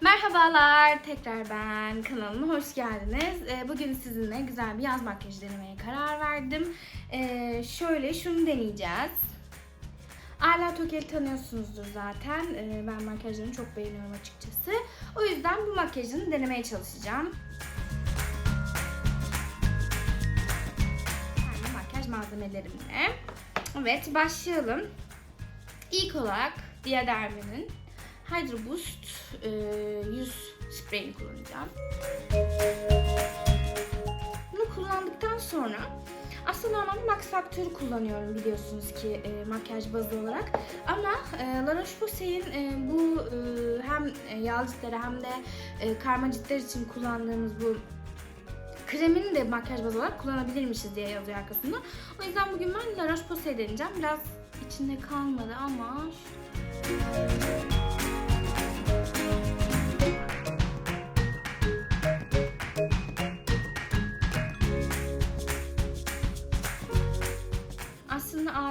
Merhabalar, tekrar ben kanalıma hoş geldiniz. Ee, Bugün sizinle güzel bir yaz makyajı denemeye karar verdim. Ee, şöyle şunu deneyeceğiz. Ayla Tokel'i tanıyorsunuzdur zaten. Ee, Ben makyajlarını çok beğeniyorum açıkçası. O yüzden bu makyajını denemeye çalışacağım. Yani makyaj malzemelerimle. Evet, başlayalım. İlk olarak Diaderma'nın Hydro Boost e, yüz spreyini kullanacağım. Bunu kullandıktan sonra aslında normalde Max Factor'ı kullanıyorum biliyorsunuz ki e, makyaj bazı olarak. Ama e, La Roche-Posay'in e, bu e, hem e, yağlı ciltlere hem de e, karma ciltler için kullandığımız bu kremini de makyaj bazı olarak kullanabilirmişiz diye yazıyor arkasında. O yüzden bugün ben La Roche-Posay deneyeceğim. Biraz içinde kalmadı ama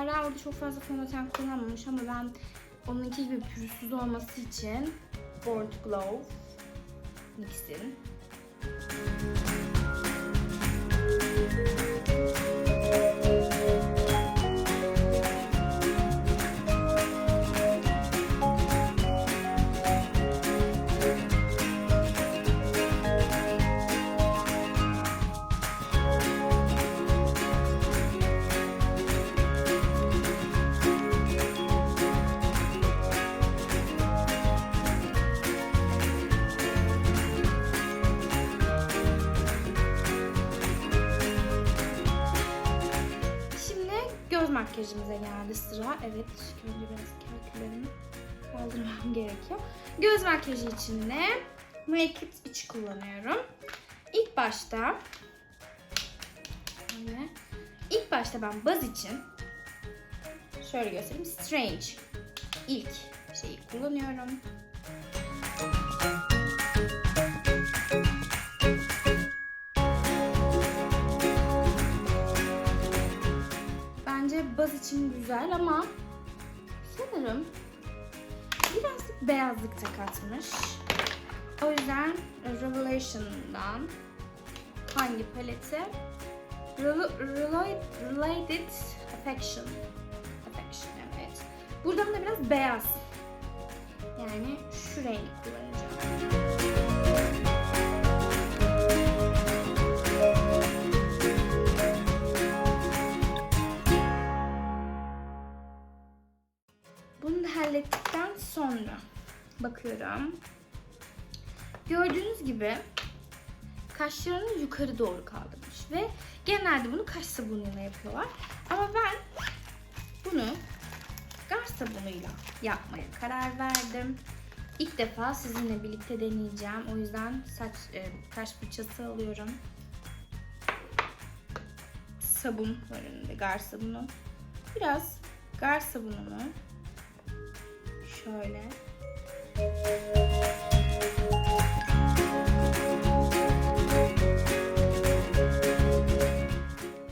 Ara orada çok fazla fondöten kullanmamış ama ben onunki gibi pürüzsüz olması için Born to Glow NYX'in makyajımıza geldi sıra. Evet, önce biraz kalküllerimi kaldırmam gerekiyor. Göz makyajı için de It Itch kullanıyorum. İlk başta şöyle, ilk başta ben baz için şöyle göstereyim. Strange ilk şeyi kullanıyorum. İçin güzel ama sanırım birazcık beyazlık da katmış. O yüzden Revelation'dan hangi paleti? Rel- Rel- Related Affection. Affection evet. Buradan da biraz beyaz. Yani şu rengi kullanacağım. Bakıyorum. Gördüğünüz gibi kaşlarını yukarı doğru kaldırmış ve genelde bunu kaş sabunuyla yapıyorlar. Ama ben bunu gar sabunuyla yapmaya karar verdim. İlk defa sizinle birlikte deneyeceğim. O yüzden saç e, kaş fırçası alıyorum. Sabun var önünde gar sabunu. Biraz gar sabununu şöyle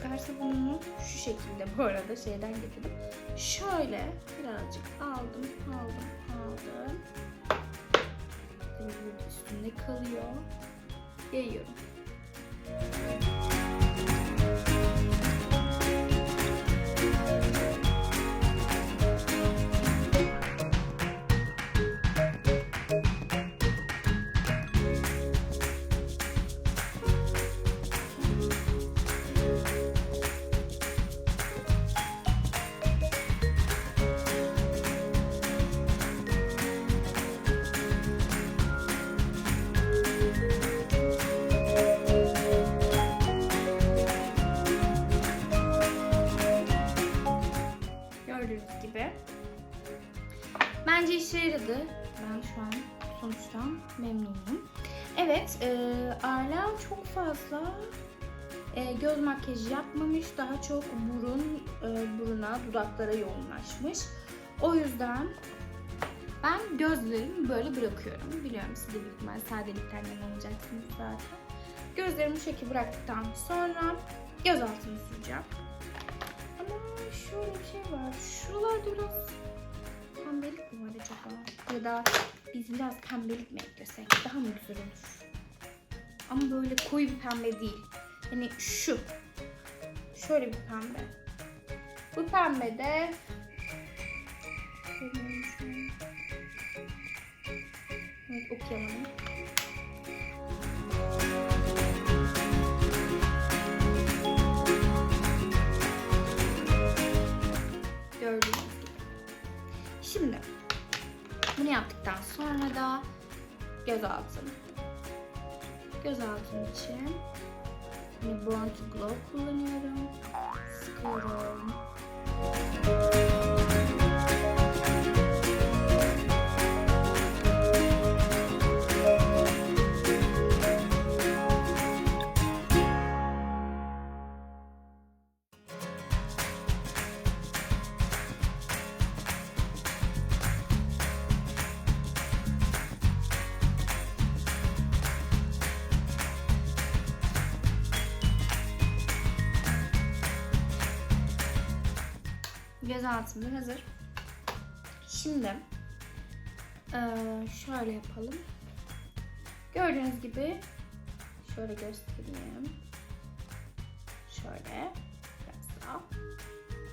Gar sabununu şu şekilde bu arada şeyden getirdim. Şöyle birazcık aldım, aldım, aldım. Üstünde kalıyor. Yayıyorum. Gördüğünüz gibi. Bence işe yaradı. Ben şu an sonuçtan memnunum. Evet, e, Arla çok fazla e, göz makyajı yapmamış. Daha çok burun, e, buruna, dudaklara yoğunlaşmış. O yüzden ben gözlerimi böyle bırakıyorum. Biliyorum siz de büyük ihtimal sadelikten yanılacaksınız zaten. Gözlerimi şu şekilde bıraktıktan sonra göz altını süreceğim. Şöyle bir şey var. Şuralarda biraz pembelik mi var acaba? Ya da biz biraz pembelik mi eklesek daha mı güzel olur? Ama böyle koyu bir pembe değil. Hani şu. Şöyle bir pembe. Bu pembe de Evet okuyamadım. Göz altın. Göz altın için Glow kullanıyorum. Sıkıyorum. Göz altım da hazır. Şimdi eee, şöyle yapalım. Gördüğünüz gibi şöyle göstereyim. Şöyle biraz daha.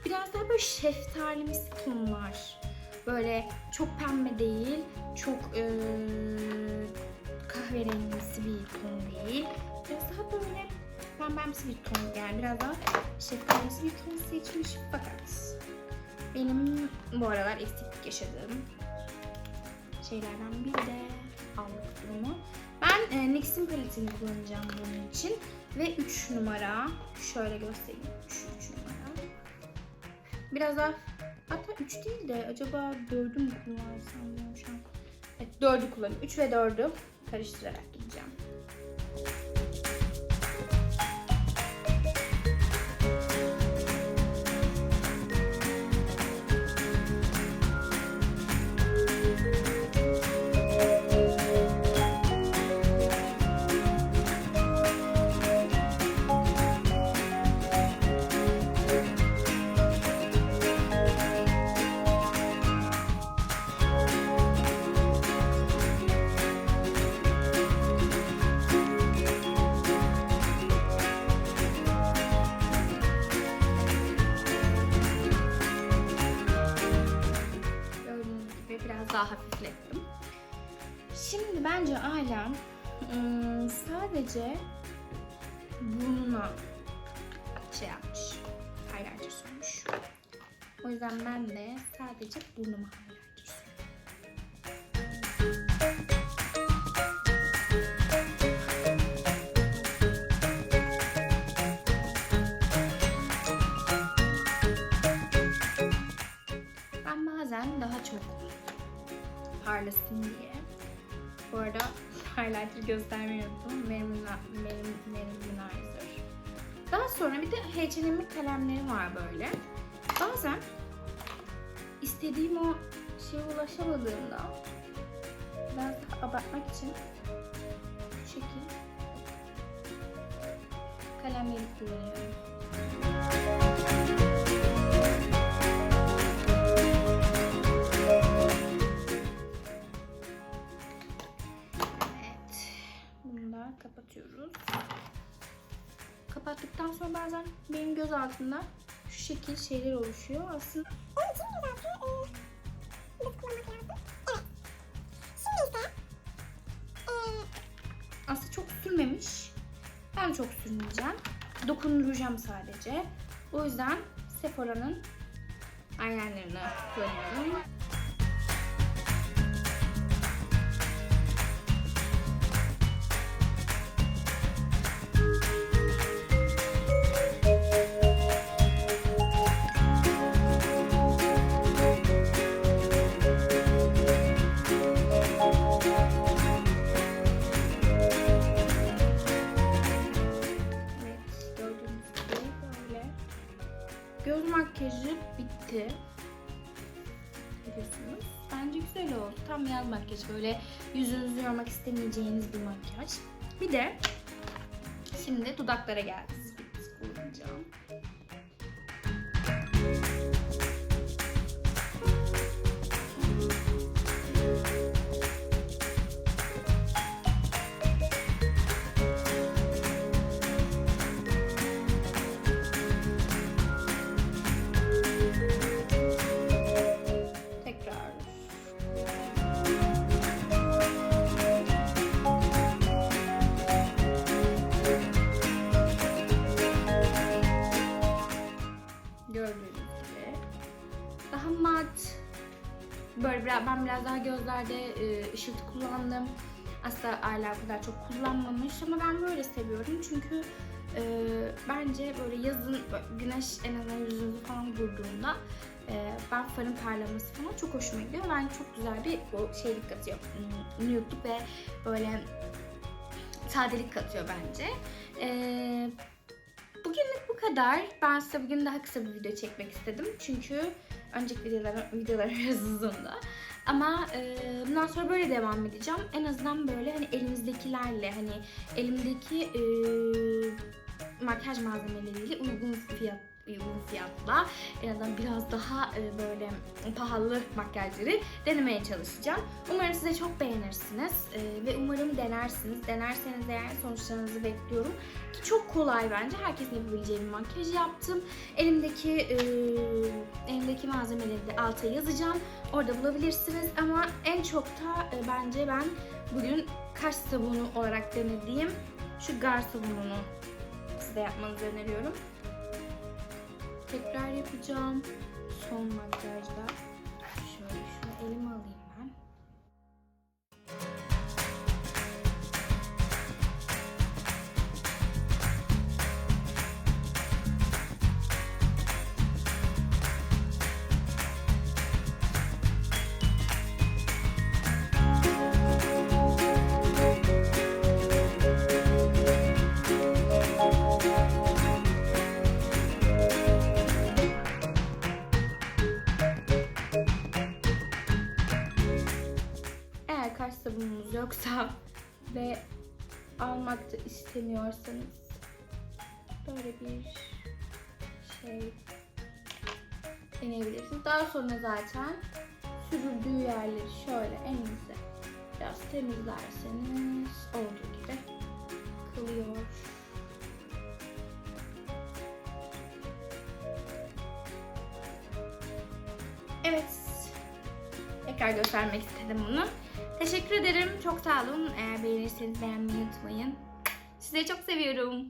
Biraz daha böyle şeftalimsi ton var. Böyle çok pembe değil, çok eee kahverengisi bir ton değil. Biraz daha böyle pembemsi bir ton yani biraz daha şeftalimsi bir ton seçmiş fakat benim bu aralar eksiklik yaşadığım şeylerden biri de allık durumu. Ben e, NYX'in paletini kullanacağım bunun için. Ve 3 numara. Şöyle göstereyim. 3, 3 numara. Biraz daha hatta 3 değil de acaba 4'ü mü kullansam. Evet 4'ü kullanayım. 3 ve 4'ü karıştırarak gideceğim. Daha hafiflettim. Şimdi bence ailem ım, sadece burnuna şey yapmış. Highlighter sürmüş. O yüzden ben de sadece burnuma parlasın diye. Bu arada highlighter göstermeyi unuttum. Benim Lumizer. Daha sonra bir de H&M'in kalemleri var böyle. Bazen istediğim o şeye ulaşamadığımda biraz abartmak için şu şekil kalemleri kullanıyorum. Kapatıyoruz. Kapattıktan sonra bazen benim göz altında şu şekil şeyler oluşuyor. Aslında Onun için lazım? Evet. Şimdi ise e, aslında çok sürmemiş. Ben çok sürmeyeceğim. Dokunduracağım sadece. O yüzden Sephora'nın eyelinerını kullanıyorum. Göz makyajı bitti. Biliyorsunuz. Bence güzel oldu. Tam yaz makyajı. Böyle yüzünüzü yormak istemeyeceğiniz bir makyaj. Bir de şimdi dudaklara geldi. Mesela ben biraz daha gözlerde e, ışıltı kullandım. Aslında Ayla o kadar çok kullanmamış ama ben böyle seviyorum. Çünkü e, bence böyle yazın böyle güneş en azından yüzünüzü falan vurduğunda e, ben farın parlaması falan çok hoşuma gidiyor. Bence çok güzel bir o şeylik katıyor. Nude'luk ve böyle sadelik katıyor bence. E, bugünlük bu kadar. Ben size bugün daha kısa bir video çekmek istedim. Çünkü önceki videolar, videolar biraz uzundu. Ama e, bundan sonra böyle devam edeceğim. En azından böyle hani elimizdekilerle hani elimdeki e, makyaj malzemeleriyle uygun fiyat uygun fiyatla en azından biraz daha e, böyle pahalı makyajları denemeye çalışacağım. Umarım size çok beğenirsiniz e, ve umarım denersiniz. Denerseniz eğer sonuçlarınızı bekliyorum. Ki çok kolay bence. Herkesin yapabileceği bir makyaj yaptım. Elimdeki e, elimdeki malzemeleri de alta yazacağım. Orada bulabilirsiniz ama en çok da bence ben bugün kaş sabunu olarak denediğim şu gar sabununu size yapmanızı öneriyorum. Tekrar yapacağım. Son makyajda. Şöyle şunu elime alayım yoksa ve almak da istemiyorsanız böyle bir şey deneyebilirsiniz. Daha sonra zaten sürüldüğü yerleri şöyle elinizle biraz temizlerseniz olduğu gibi kalıyor. Evet. Tekrar göstermek istedim bunu. Teşekkür ederim. Çok sağ olun. Eğer beğenirseniz beğenmeyi unutmayın. Sizi çok seviyorum.